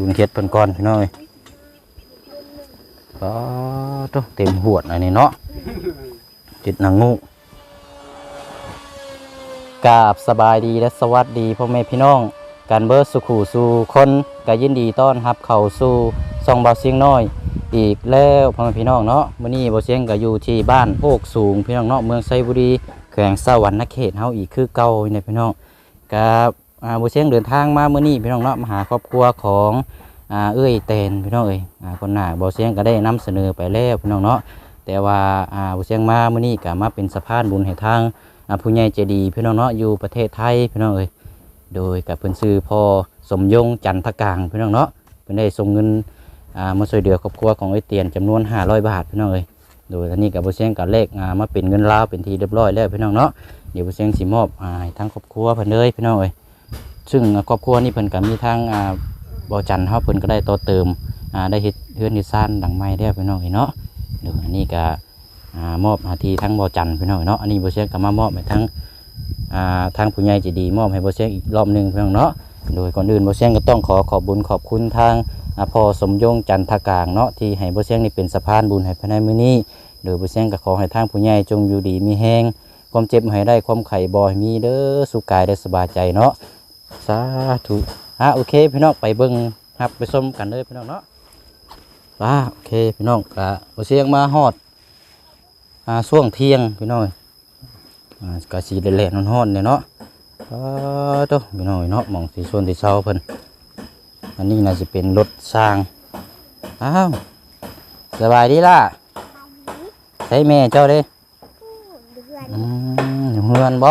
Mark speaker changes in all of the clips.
Speaker 1: ลุงเฮ็ดเพิ่นก่อนพี่น้องเอ้ยก็ต้องเต็มหวดอันนี้เนาะจิตนางงูกาบสบายดีและสวัสดีพ่อแม่พี่น้องการเบิร์สุขูสู่คนก็ยินดีต้อนรับเข้าสู่ซองเบาเสียงน้อย อีกแล้วพ่อแม่พี่น้องเนาะมื้อนี้บ่เสียงก็อยู่ที่บ้านโอกสูงพี่น้องเนาะเมืองไซบุรีแขวงสวรรณเขตเฮาอีกคือเก่าเนี่ยพี่น้องกับ บ่เสียงเดินทางมาเมื้อนี้พี่น้องเนาะมาหาครอบครัวของอ่าเอ้ยเตนพี่น้องเอ้ยอ่าคนหนาบ่เสียงก็ได้นำเสนอไปแล้วพี่น้องเนาะแต่ว่าอ่าบ่เสียงมาเมื้อนี้ก็มาเป็นสะพานบุญให้ทางอ่าผู้ใหญ่ใจดีพี่น้องเนาะอยู่ประเทศไทยพี่น้องเอ้ยโดยกับเพิ่นชื่อพอสมยงจันทกลางพี่น้องเนาะเพิ่นได้ส่งเงินอ่ามาช่วยเหลือครอบครัวของไอ้เตียนจำนวน 500 บาทพี่น้องเอ้ยโดยอันนี้กับบุเชียงกับเลขอ่ามาเป็นเงินลาวเป็นทีเรียบร้อยแล้วพี่น้องเนาะเดี๋ยวบุเชียงสิมอบอ่าทั้งครอบครัวเพิ่นเลยพี่น้องเอ้ย ซึ่งครอบครัวนี่เพิ่นก็มีทั้งอ่าบ่จันเฮาเพิ่นก็ได้ต่อเติมอ่าได้เฮ็ดเฮือนเฮ็ดซ่านดังไม้แล้พี่น้องเอ้ยเนาะเดี๋ยวอันนี้ก็อ่ามอบหาทีทั้งบ่จันพี่น้องเนาะอันนี้บุเชียงก็มามอบให้ทั้งอ่าทางผู้ใหญ่ใจดีมอบให้บุเชียงอีกรอบหนึงพี่น้องเนาะโดยก่อนอื่นบุเชียงก็ต้องขอขอบบุญขอบคุณทางอ่าพอสมยงจันทกลางเนาะที่ให้บ่เสียงนี่เป็นสะพานบุญให้ภายในมื้อนี้โดยบ่เสียงก็ขอให้ทางผู้ใหญ่จงอยู่ดีมีแฮงความเจ็บให้ได้ความไข่บ่ให้มีเด้อสุขกายได้สบายใจเนาะ สาธุอะโอเคพี่น้องไปเบิ่งครับไปชมกันเลยพี่น้องเนาะอ่าโอเคพี่น้องก็บ่เสียงมาฮอดอ่าช่วงเที่ยงพี่น้องอ่าก็สิแล่นๆร้อนๆเนี่ยเนาะอ่าโตพี่น้องเนาะหมองสีชวนสีเช้าเพิ่นอันนี้น่าจะเป็นรถสร้างอ้าวสบายดีล่ะใช้แม่เจ้าเด้อืมอยู่เฮือนบ่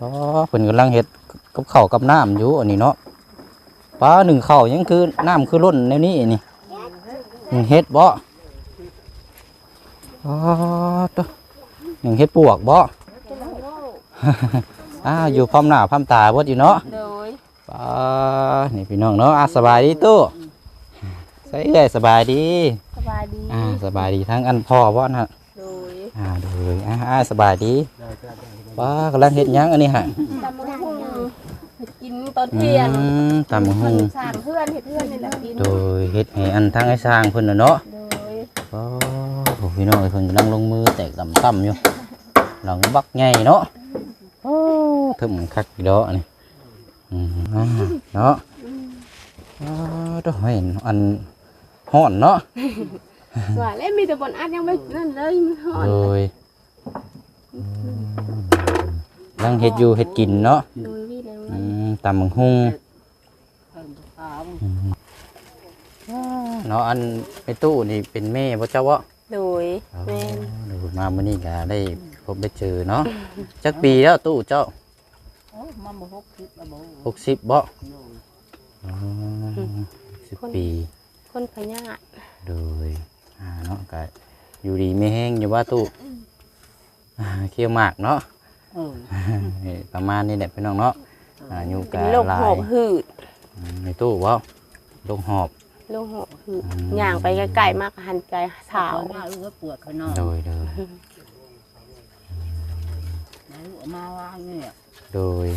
Speaker 1: อ๋อเพิ่นกำลังเฮ็ด กับข้าวกับน้ำอยู่อันนี้เนาะป้าหนึ่งข้าวยังคือน้ำคือล้นแนวนี้นี่หนึ่งเฮ็ดบ่อ๋อตัวหนึ่งเฮ็ดปวกบ่อ้าวอยู่พร้อมหน้าพร้อมตาเบิดอยู่เนาะ
Speaker 2: โดย
Speaker 1: ป้านี่พี่น้องเนาะอะสบายดีตู้ใส่เอ้ยสบายดี
Speaker 2: สบายดี
Speaker 1: อ่าสบายดีทั้งอันพ่อบ่นะ
Speaker 2: โดย
Speaker 1: อ่าดูเลยอ่าอ่าสบายดีป้ากำลังเฮ็ดหยังอันนี้ฮะ
Speaker 2: ตำมะฮุ่งกิน ตอน
Speaker 1: อื
Speaker 2: เที่ยง
Speaker 1: มตำบัก
Speaker 2: เพิ่
Speaker 1: หุ่
Speaker 2: น
Speaker 1: ง
Speaker 2: สร้างเพื่อนเฮ็ดเพื่อนนี่แหละกิน
Speaker 1: โดยเฮ็ดให้อันทั้งไอ้สร้างเพิ่นน่ะเนาะ
Speaker 2: โดย
Speaker 1: ป้าโอ้พี่น้องเอ้ยเพิ่นกำลังลงมือแตกต่ำๆอยู่หลังบักใหญ่เนาะโอ้ถึงคักอีดอกอันนี้อืมอ่าเนาะอ่าต้องเห็นอันฮ้อนเนาะ
Speaker 2: ว่าแล้วมีแต่บนอัดยังไม่นั่นเลยมันฮ้อน
Speaker 1: โดยนั่งเฮ็ดอยู่เฮ็ดกินเนาะ
Speaker 2: โดยพี่เลย
Speaker 1: อืม ตำบังหุ่งเนาะอันในตู้นี่เป็นแม่บ่เจ้าวะ
Speaker 2: โดยแม่น
Speaker 1: ดูมามื้อนี้ก็ได้พบได้เจอเนาะจักปีแล้วตู้เจ้า
Speaker 3: มันบ่ฮกคิดแล้วบ่
Speaker 1: 60บ่อ๋อสิบปี
Speaker 2: คนพญาต
Speaker 1: โดยอ่าเนาะก็อยู่ดีไม่แห้งอยู่ว่าตู้อ่าเคี่ยวหมากเนาะ
Speaker 3: เออ
Speaker 1: ประมาณนี้แหละพี่น้องเนาะ อ่าอยู่
Speaker 2: เป็
Speaker 1: กาน
Speaker 2: โรค
Speaker 1: ลา
Speaker 2: หอยบหืด
Speaker 1: อืมในตู้ว่าลงหอบ
Speaker 2: โรคหอบหืด
Speaker 1: อืม
Speaker 2: ย่างไปไกลๆมากหันใจสาว
Speaker 3: เอลูกปวดข้างนอก
Speaker 1: โดยโดย
Speaker 3: ลูกมาวางเนี่ย
Speaker 1: โดย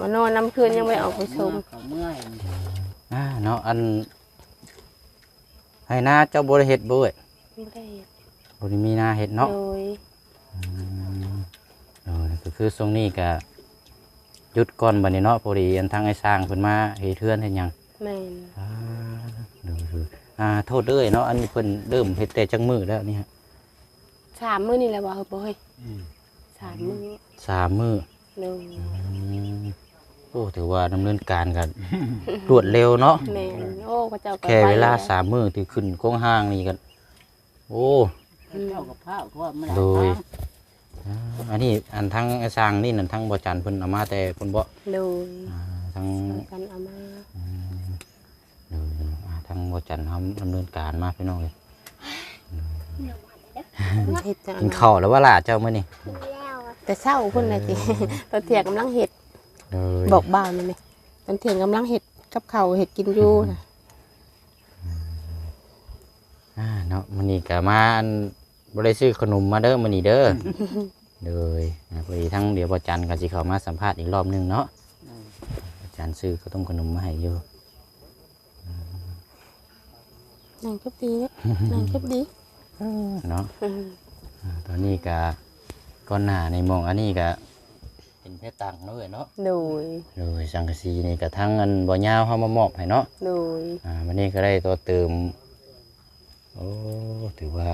Speaker 2: มานอนน้ำคืนยังไม่ออกไปชม
Speaker 3: เขาเมื่อย
Speaker 1: อ่าเนาะอันให้หน้าเจ้าบริเฮ็ดบ่เอ้ย
Speaker 2: ไม่ได้
Speaker 1: บริมีหน้าเฮ็ดเนาะ
Speaker 2: โดย
Speaker 1: อืมโดย ก็คือทรงนี้ก็หยุดก่อนบัดนี้เนาะพอดีอันทางไอ้สร้างเพิ่นมาเฮ็ดเทือนเฮ็ดหยัง
Speaker 2: แม่น
Speaker 1: อ่าโดยโดยอ่าโทษเด้อยเนาะอันนี้เพิ่นเริ่มเฮ็ดแต่จังมือแล้วนี่ฮะ
Speaker 2: สามมื้อนี่แหละว่าเฮ้ยบ่เฮ้ยสามมื้อ
Speaker 1: สามมือ
Speaker 2: โดย
Speaker 1: อืมโอ้ถือว่าดำเนินการกัน รวดเร็วเนาะ
Speaker 2: แม่นโอ้พระเจ้าก็
Speaker 1: แค่เวลา
Speaker 2: ไว้
Speaker 1: สามมือที่ขึ้นกองห้างนี่กัน โอ้
Speaker 3: เจ้ากับข้าวก็ไม่
Speaker 1: โดย
Speaker 3: ได้
Speaker 1: อ่าอันนี้อันทั้งไอ้สร้างนี่นั่นทั้งบ่จันเพิ่นเอามาแต่เพิ่นบ่
Speaker 2: โดย
Speaker 1: อ่าทั้ง
Speaker 2: กันเอามา
Speaker 1: เดี๋ยวอ่าทั้งบ่จันเฮาดำเนินการมาพี่น้องเลย
Speaker 2: เฮ็ดจัง
Speaker 1: กินข้าวแล้วว่าล่ะเจ้ามื้อนี้
Speaker 2: แต่เช้าพุ่นน่ะสิตอนเที่ยงกำลังเฮ็ด
Speaker 1: โดย
Speaker 2: บอกบ้านนั่นแหละตอนเที่ยงกำลังเฮ็ดกับข้าวเฮ็ดกินอยู่น่ะ
Speaker 1: อ่าเนาะมื้อนี้ก็มาอันบ่ได้ซื้อขนมมาเด้อมื้อนี้เด้อ โดยอ่าพอดีทั้งเดี๋ยวบ่จันก็สิเข้ามาสัมภาษณ์อีกรอบหนึงเนาะจานซื้อก็ต้มขนมมาให้อยู่
Speaker 2: นั่งคบดีเนาะนั่งคบดี
Speaker 1: เนาะ
Speaker 2: อืม
Speaker 1: อ่าตอนนี้ก็ก้อนหน้าในหมองอันนี้ก็เป็นเพชรตังเนาะเอ้ยเนาะ
Speaker 2: โดย
Speaker 1: โดยสังกะสีนี่ก็ทั้งเงินบ่ยาวเฮามามอบให้เนาะ
Speaker 2: โดย
Speaker 1: อ่าวันนี้ก็ได้ตัวเติมโอ้ถือว่า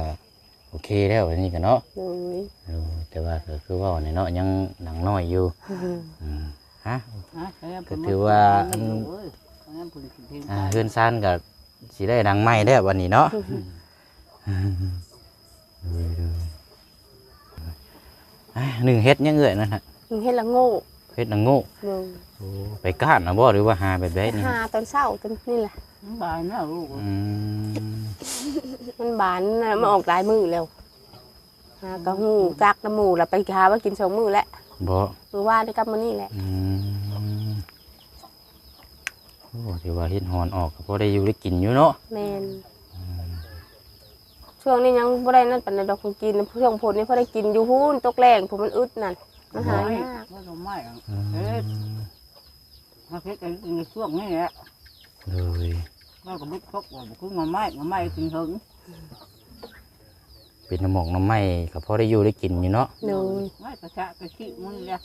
Speaker 1: โอเคแล้วอันนี้ก็เนาะ
Speaker 2: โดย
Speaker 1: เออแต่ว่าก็คือว่าในเนาะยังหนังน้อยอยู่
Speaker 2: อืม
Speaker 1: อืมฮะ
Speaker 3: นะแค่
Speaker 1: ก็ถือว่าอัน
Speaker 3: เอ้ยงั้นเพิ่นสิเท
Speaker 1: อ่าเฮือนซ่านก็สิได้ดังไม้แล้ววันนี้เนาะดูดูอะหนึ่งเฮ็ดยังเอ่ยนั่นฮะ
Speaker 2: มึงเฮ็ดละโง่
Speaker 1: เฮ็ดนังโง่
Speaker 2: โดย
Speaker 1: โอ้ไปก้านนะบ่หรือว่าหาแบบใดนี่
Speaker 2: หาตอนเช้าตอนนี่แหละ
Speaker 3: มันบานนะลูก
Speaker 1: อืม
Speaker 2: มันบานน่ะมันออกหลายมือแล้วหากระหูจักน้ำหมูแล้วไปหาว่ากินสองมือแล้ว
Speaker 1: บ่
Speaker 2: มือว่าได้กลับมานี่แหละ
Speaker 1: อืมโอ้ถือว่าเฮ็ดหอนออกก็พอได้อยู่ได้กินอยู่เนาะ
Speaker 2: แมนช่วงนี้ยังบ่ได้นั่นปานใดดอกคนกินช่วงผลนี่พอได้กินอยู่หุ้นตกแรงผมมันอึดนั่น มันหายาก
Speaker 3: ว่าดอกไม้อะ
Speaker 1: อืม
Speaker 3: เอ๊ะมาเฮ็ดกันในช่วงนี้แหละ
Speaker 1: เลย
Speaker 3: เราก็บุกทกว่าบ่คือมาไม้มาไม้กินถึง
Speaker 1: เป็นน้ำหมอกน้ำไหม้ก็พอได้อยู่ได้กินอยู่เนาะ
Speaker 2: โดย
Speaker 3: ไม้กระชะกระชิมันแหละ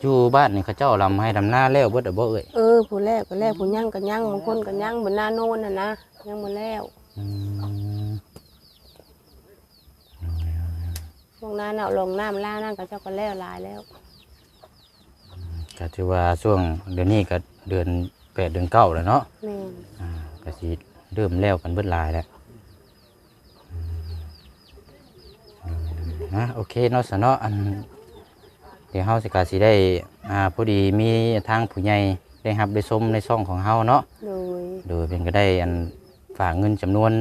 Speaker 1: อยู่บ้านนี่เขาเจ้าลำให้ดำหน้าแล้วเบิดอะบ่เอ่ย
Speaker 2: เออผู้แรกผู้แรกผู้ยั่งก็ยั่งบางคนก็ยั่งบนหน้าโน่นน่ะนะยั่งมาแล้ว
Speaker 1: อืม
Speaker 2: ช่วงหน้าเนาลงน้ำล่านั่นก็เจ้าก็แล้วหลายแล้ว
Speaker 1: ก็ถือว่าช่วงเดือนนี้ก็เดือนแปดเดือนเก้าแล้วเนาะ
Speaker 2: แม่น
Speaker 1: อ่าก็สิเริ่มแล้วกันเบิดหลายแล้วอืมนะโอเคเนาะสะเนาะอันเดี๋ยวเฮาสิกาสิได้อ่าพอดีมีทางผู้ใหญ่ได้รับได้ชมในช่องของเฮาเนาะ
Speaker 2: โดย
Speaker 1: โดยเป็นก็ได้อันฝากเงินจำนวน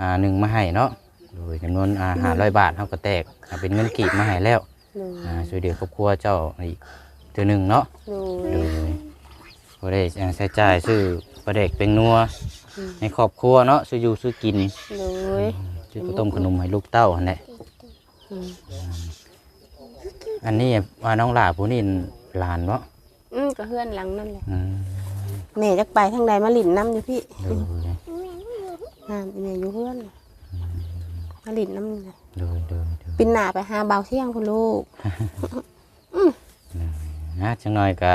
Speaker 1: อ่าหนึ่งมาให้เนาะ โดยจำนวนอ่าหาร้อยบาทเขาก็แตกอ่าเป็นเงินกีบมาให้แล้ว
Speaker 2: โดย
Speaker 1: อ่าช่วยเหลือครอบครัวเจ้าอีกตัวหนึ่งเนาะ
Speaker 2: โด
Speaker 1: โด
Speaker 2: ย
Speaker 1: ยก็ได้อ่าใช้จ่ายซื้อประเด็กเป็นนัวในครอบครัวเนาะซื้ออยู่ซื้อกิน
Speaker 2: โดย
Speaker 1: ซื้อข้าวต้มขนมให้ลูกเต้าหั่นแหละ
Speaker 2: อืม
Speaker 1: อันนี้ว่าน้องหลาผู้นี่หลานเนาะ
Speaker 2: อืมก็เฮือนหลังนั่นแหละ
Speaker 1: อืม
Speaker 2: แม่จักไปทางใดมาหลินน้ำอยู่พี่
Speaker 1: โดย
Speaker 2: อ่าแม่อยู่เฮือน มาหลินน้ำนี่นะ
Speaker 1: โดยโดยโดย
Speaker 2: ปินหน้าไปหาเบาเที่ยงคุณลูก
Speaker 1: นะจังหน่อยก็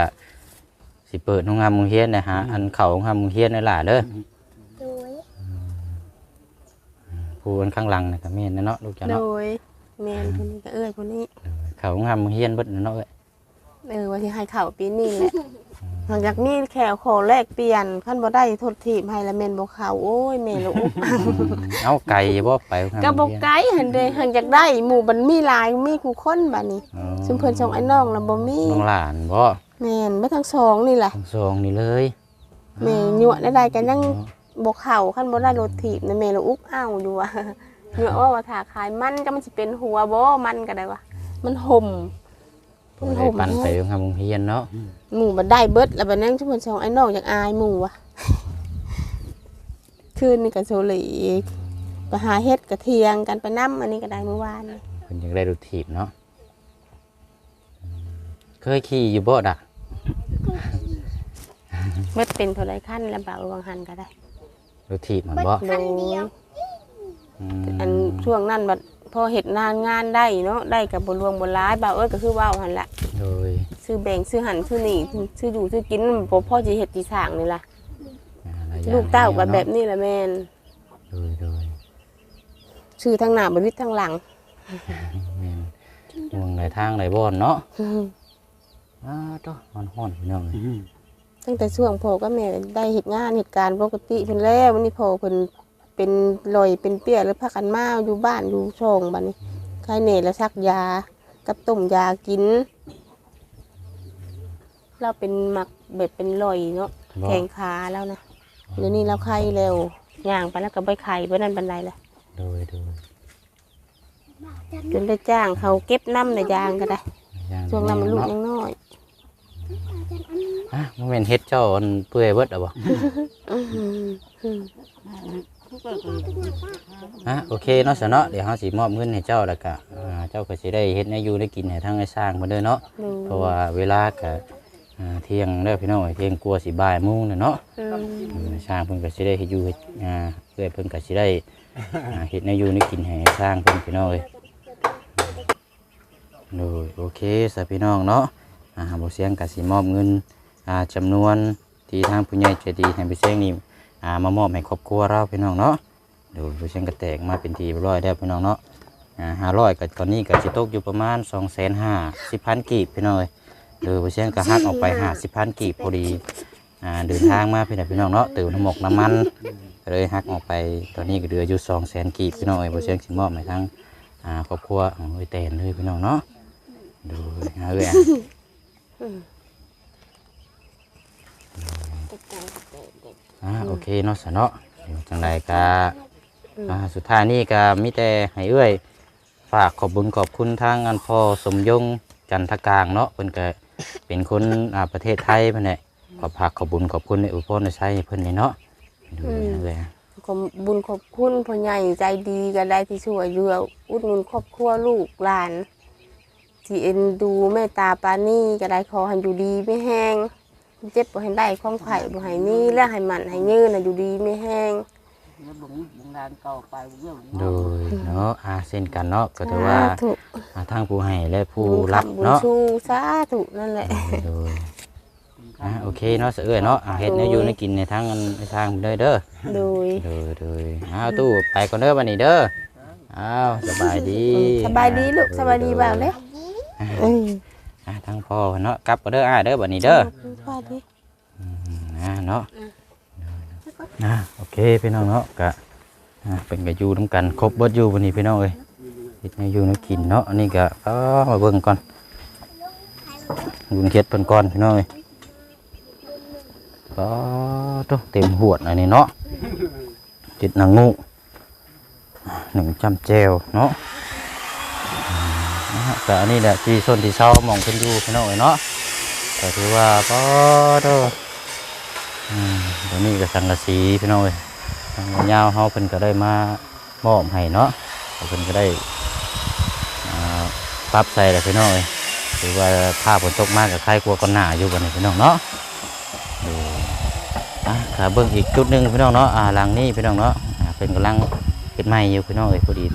Speaker 1: สิเปิดโรงงานมุงเฮียนนะฮะอันเข่าโรงงานมุงเฮียนนี่ล่ะเด้อ
Speaker 2: โดย
Speaker 1: ผู้อันข้างหลังนะก็แม่นนะเนาะลูกจ้ะ
Speaker 2: โด
Speaker 1: เนาะ
Speaker 2: ยแม่นคนนี้ก็เอ้ยคนนี้
Speaker 1: เขางามเฮียนเบิดนะเนาะเอ้ย
Speaker 2: เออว่าที่ให้ข่าวปีนี้แหละ หลังจากนี้แขวขอแลกเปลี่ยนขั้นบ่ได้ทดทีบให้ละเมนบ่เขาโอ้ยแม่ละอุก
Speaker 1: เอาไก่บ่ไปโรงงาน
Speaker 2: ก็บ่
Speaker 1: โรงเรียน
Speaker 2: ไกลหันเด้หันจากได้หมู่บันมีหลายมีคู่คนบัดนี้
Speaker 1: อ๋อ
Speaker 2: ซึ่งเพิ่นส่งไอ้น้องน่ะบ่มี
Speaker 1: น้องหลานบ่
Speaker 2: แม่นบ่ทั้งสองนี่แหละ
Speaker 1: ทั้งสองนี่เลย
Speaker 2: แม่ยั่วได้ๆกันยังบ่เข้าคันบ่ได้รถถีบนะแม่ละอุกอ้าวอยู่ว่ายั่วว่าว่าถ้าขายมันก็มันสิเป็นหัวบ่มันก็ได้ว่ามันห่ม
Speaker 1: บ่ได้ปั่นไปโรงงานโรงเรียนเนาะ
Speaker 2: หมู่บันได้เบิดแล้วบัดนั้นชุมพลสองไอ้น้องอยากอายหมู่วะคืนนี่ก็โซเลอีกไปหาเฮ็ดกระเทียงกันไปน้ำอันนี้ก็ได้เมื่อวานนี่
Speaker 1: เพิ่นอยากได้รถถีบเนาะอืมเคยขี่อยู่บ่ดะ
Speaker 2: เบิดเป็นเท่าไรขั้นแล้วบ่าววังหันก็ได้
Speaker 1: รถถีบมันบ่
Speaker 2: โดย
Speaker 1: อืม
Speaker 2: อันช่วงนั้นบัด พอเฮ็ดงานงานได้เนาะได้กับบรวงบรร้ายบ่าวเอ้ยก็คือว่าวหันละ
Speaker 1: โดย
Speaker 2: ซื้อแบ่งซื้อหันซื้อนี่ซื้ออยู่ซื้อกินบ่พ่อสิเฮ็ดสิสร้างนี่ล่ะ
Speaker 1: อ่าหายอย่ง
Speaker 2: ลูกเต้าก็
Speaker 1: เนาะ
Speaker 2: แบบนี้แหละแม่น
Speaker 1: โดยโดย
Speaker 2: ซื้อทางหน้าบ่วิทย์ทางหลัง
Speaker 1: แม่นห่วงไหนทางไหนบ่อนเนาะอ้าตมันฮ้อนพี่น้องเอ้ย
Speaker 2: ตั้งแต่ช่วงพ่อก็แม่ได้เหตุงานเหตุการณ์ปกติเพิ่นแล้ววันนี้พ่อเพิ่น เป็นลอยเป็นเปี้ยแล้วพักกันมาอยู่บ้านอยู่ช่องบัดนี้ใครเน่แล้วซักยากับต้มยากิน เราเป็นหมักแบบเป็นลอยเนาะ
Speaker 1: บ่
Speaker 2: แขงขาแล้วนะเดี๋ยวนี้เราไข้แล้วย่างไปแล้วก็ไปไข่ไปนั่นบันไดละ
Speaker 1: โดยโดย
Speaker 2: จนได้จ้างเขาเก็บน้ำในยางก็ได้
Speaker 1: อย่าง
Speaker 2: ช่วงนั้นมันลูก
Speaker 1: เาะ
Speaker 2: ยังน้อย
Speaker 1: อะมันเป็นเฮ็ดเจ้าอันเปื่อยเบิดอะบ่
Speaker 2: อื้อหือหือ
Speaker 3: พูทุกคนก็
Speaker 1: อะโอเคเนาะสะเนาะเดี๋ยวเฮาสิมอบเงินให้เจ้าแล้วก็อ่าเจ้าก็สิได้เฮ็ดให้อยู่ได้กินให้ทางไอ้สร้างเพิ่นเด้อเนาะ
Speaker 2: ดู
Speaker 1: เพราะว่าเวลาก็อ่าเที่ยงแล้วพี่น้องเที่ยงกลัวาสิบ่ายโมงน่ะเนาะ
Speaker 2: อืม
Speaker 1: อืมสร้างเพิ่นก็สิได้เฮ็ดอยู่เฮ็ดอ่าเพื่อเพิ่นก็สิได้อ่าเฮ็ดให้อยู่ได้กินให้สร้างเพิ่นพี่น้องเอ้ยโดยโอเคสะพี่น้องเนาะอ่าบ่เสียงก็สิมอบเงินอ่าจำนวนที่ทางผู้ใหญ่ใจดีให้ไปเสียงนี่ อ่ามามอบให้ครอบครัวเราพี่น้องเนาะดูผู้เชียงกระแตกมาเป็นทีร้อยแล้พี่น้องเนาะห้าร้อยกับตอนนี้ก็จะตกอยู่ประมาณสองแสนห้าสิบพันกีบพี่น้องเอ้ยดูผู้เชียงก็หักออกไปห้าสิบพันกีบพอดีอ่าเดินทางมาพี่น้องพี่น้องเนาะตื่นน้ำหมกน้ำมันเลยหักออกไปตอนนี้ก็เหลืออยู่สองแสนกีบพี่น้องเอ้ยผู้เชียงสิมอบให้ทั้งอ่าครอบครัวของเอ้ยแตนเลยพี่น้องเนาะดูนะเอ้ยอ่าโอเคเนาะสะเนาะเดี๋ยวจังไรก็อ่าสุดท้ายนี่ก็มีแต่ให้เอื้อย ฝากขอบบุญขอบคุณทางอันพ่อสมยงจันทกลางเนาะเพิ่นก็เป็นคนอ่าประเทศไทยเพิ่นแหละขอฝากขอบบุญขอบคุณในอุปโภคในใช้เพิ่นนี่เนาะดูนะเลย
Speaker 2: ขอบบุญขอบคุณพ่อใหญ่ใจดีก็ได้ที่ช่วยเหลืออุดหนุนครอบครัวลูกหลานที่เอ็นดูแม่ตาปานี่ก็ได้ขอให้อยู่ดีไม่แห้ง เจ็บบ่ให้ได้ความไข่บ่ให้มีและให้มันให้ยืนน่ะอยู่ดีไม่แห้ง
Speaker 3: แล้วบุงบุงลานเก่าไปบุงเรื่อง
Speaker 1: โดยเนาะอาเส้นกันเนาะก็ถือว่า
Speaker 2: สธุ
Speaker 1: อ่าทางผู้ให้และผู้
Speaker 2: บุญ
Speaker 1: รับ
Speaker 2: คำบุญ
Speaker 1: เนาะ
Speaker 2: ชูสาธุนั่นแหละ
Speaker 1: โดยอ่าโอเคเนาะเสือเอื้อยเนาะอ่าเฮ็ดในอยู่ในกินในทางอันในทางเด้อเด้อ
Speaker 2: โดย
Speaker 1: โดยโดยอ้าวตู้ไปก่อนเด้อบัดนี้เด้ออ้าวสบายดี
Speaker 2: สบายดีลูกสบายดีบ้างเลยอืม
Speaker 1: อ่าทางพ่อเนาะกลับก็เด้ออ้ายเด้อบัดนี้เด้อ
Speaker 2: สบายดี
Speaker 1: นะเนาะนะโอเคพี่น้องเนาะกะอ่าเป็นกะอยู่น้ำกันครบเบิดอยู่วันนี้พี่น้องเอ้ยเฮ็ดให้อยู่น้ำกินเนาะอันนี้กะก็มาเบิ่งก่อนเบิ่งเฮ็ดเพิ่นก่อนพี่น้องเอ้ยก็ต้องเต็มหวดอันนี้เนาะเจ็ดนางงูหนึ่งจำแจวเนาะอืม นะฮะกะอันนี้แหละที่ส้นที่เช้ามองเพิ่นอยู่พี่น้องเอ้ยเนาะก็ถือว่าก็เด้ออืมเดี๋ยวนี้ก็สังกะสีพี่น้องเอ้ยทางยาวเฮาเพิ่นก็ได้มามอบให้เนาะเพิ่นก็ได้ปรับใส่แล้วพี่น้องเอ้ยถือว่าถ้าฝนตกมากกับใครกลัวก็หนาอยู่บัดนี้พี่น้องเนาะดูอะขาเบิ่งอีกจุดหนึงพี่น้องเนาะอ่าหลังนี้พี่น้องเนาะเพิ่นกำลังเฮ็ดไม้อยู่พี่น้องเอ้ยพอดี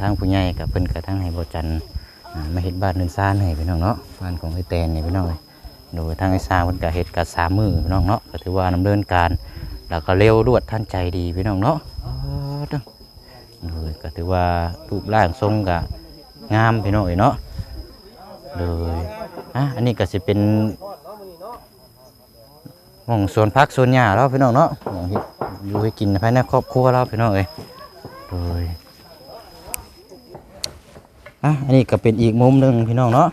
Speaker 1: ทางผู้ใหญ่กับเพิ่นก็ทั้งให้บ่จันทร์อ่ามาเฮ็ดบ้านเนินซ่านให้พี่น้องเนาะบ้านของไอ้แตนนี่พี่น้องเอ้ยโดยทางไอ้สร้าเพิ่นก็เฮ็ดกับสามมือพี่น้องเนาะก็ถือว่าดำเนินการแล้วก็เร็วรวดทันใจดีพี่น้องเนาะเด้อโดยก็ถือว่ารูปร่างทรงก็งามพี่น้องเอ้ยเนาะโดยอะอันนี้ก็สิเป็นหม่องสวนพักสวนหญ้าเราพี่น้องเนาะมองอยู่ให้กินภายในครอบครัวเราพี่น้องเอ้ยโดย อะอันนี้ก็เป็นอีกมุมหนึงพี่น้องเนาะ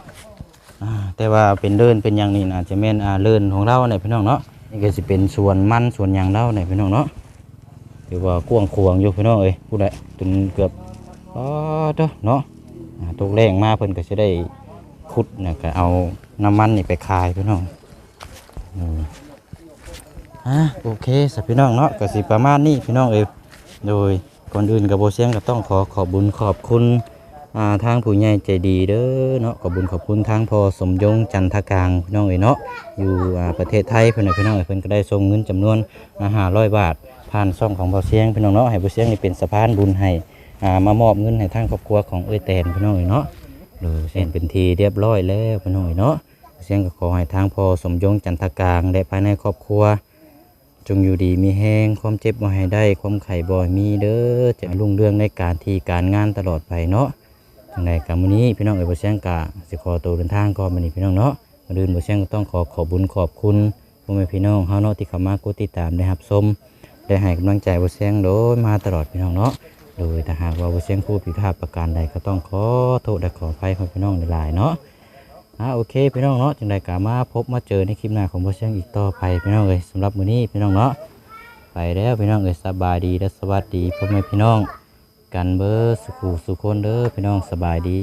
Speaker 1: อ่าแต่ว่าเป็นเดินเป็นอย่างนี้นะจะแม่นอ่าเลินของเราเนี่ยพี่น้องเนาะนี่ก็สิเป็นสวนมันสวนยางเราเนี่ยพี่น้องเนาะถือว่ากว้างขวางอยู่พี่น้องเอ้ยพูดได้จนเกือบอ๋อเด้อเนาะอ่าตกแรงมาเพิ่นก็จะได้ขุดเนี่ยก็เอาน้ำมันนี่ไปขายพี่น้องอะโอเคสับพี่น้องเนาะก็สิประมาณนี้พี่น้องเอ้ยโดยก่อนอื่นกับโบเซียงก็ต้องขอขอบบุญขอบคุณ ทางผู้ใหญ่ใจดีเด้อเนาะขอบุญขอบคุณทางพอสมยงจันทกลางพี่น้องเอ๋ยเนาะอยู่ประเทศไทยเพิ่นน่ะพี่น้องเอ๋ยเพิ่นก็ได้ส่งเงินจำนวนห้าร้อยบาท ผ่านช่องของบ่อเสียงพี่น้องเนาะให้บ่อเสียงนี่เป็นสะพานบุญให้อ่ามามอบเงินให้ทางครอบครัวของเอ้ยแตนพี่น้องเอ๋ยเนาะโดยเส้นเป็นทีเรียบร้อยแล้วพี่น้องเอ๋ยเนาะเสียงก็ขอให้ทางพอสมยงจันทกลางและภายในครอบครัวจงอยู่ดีมีแห้งความเจ็บบ่ให้ได้ ความไข่บ่ให้มีเด้อจะรุ่งเรืองในการที่การงานตลอดไปเนาะ ทางใดกับมื้อนี้พี่น้องเอ๋ยบ่เชียงกะสิขอตัวเดินทางก่อนมื้อนี้พี่น้องเนาะมาดื่นบ่เชียงก็ต้องขอขอบบุญขอบคุณพ่อแม่พี่น้องเฮาเนาะที่เข้ามากดติดตามได้รับชมได้ให้กำลังใจบ่เชียงโดยมาตลอดพี่น้องเนาะโดยถ้าหากว่าบ่เชียงพูดผิดพลาดประการใดก็ต้องขอโทษและขออภัยของพี่น้องหลายๆเนาะอ่าโอเคพี่น้องเนาะจังใดก็มาพบมาเจอในคลิปหน้าของบ่เชียงอีกต่อไปพี่น้องเอ้ยสำหรับมื้อนี้พี่น้องเนาะไปแล้วพี่น้องเอ้ยสบายดีและสวัสดีพ่อแม่พี่น้อง กันเบอร์สุขูสุคนเด้อพี่น้องสบายดี